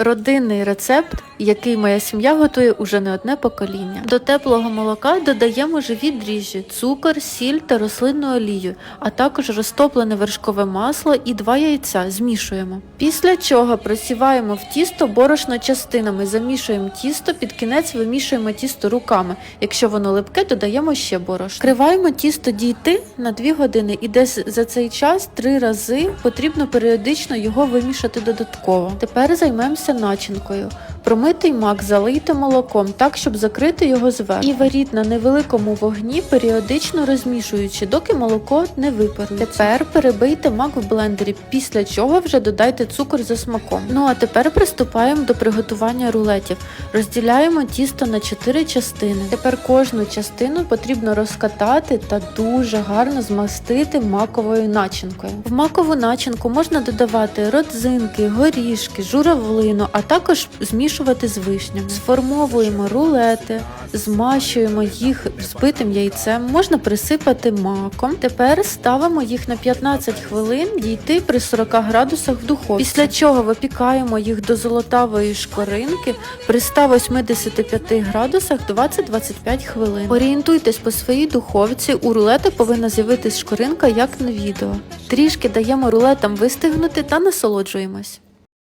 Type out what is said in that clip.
Родинний рецепт, який моя сім'я готує уже не одне покоління. До теплого молока додаємо живі дріжджі, цукор, сіль та рослинну олію, а також розтоплене вершкове масло і два яйця змішуємо. Після чого просіваємо в тісто борошно частинами, замішуємо тісто, під кінець вимішуємо тісто руками. Якщо воно липке, додаємо ще борошно. Криваємо тісто дійти на 2 години і десь за цей час три рази потрібно періодично його вимішати додатково. Тепер займемося начинкою. Промитий мак залийте молоком так, щоб закрити його зверху. І варіть на невеликому вогні, періодично розмішуючи, доки молоко не випарується. Тепер перебийте мак в блендері, після чого вже додайте цукор за смаком. Ну а тепер приступаємо до приготування рулетів. Розділяємо тісто на 4 частини. Тепер кожну частину потрібно розкатати та дуже гарно змастити маковою начинкою. В макову начинку можна додавати родзинки, горішки, журавлину, а також змішувати з вишням. Сформовуємо рулети, змащуємо їх збитим яйцем, можна присипати маком. Тепер ставимо їх на 15 хвилин дійти при 40 градусах в духовці. Після чого випікаємо їх до золотавої шкоринки при 185 градусах 20-25 хвилин. Орієнтуйтесь по своїй духовці, у рулета повинна з'явитись шкоринка, як на відео. Трішки даємо рулетам вистигнути та насолоджуємось.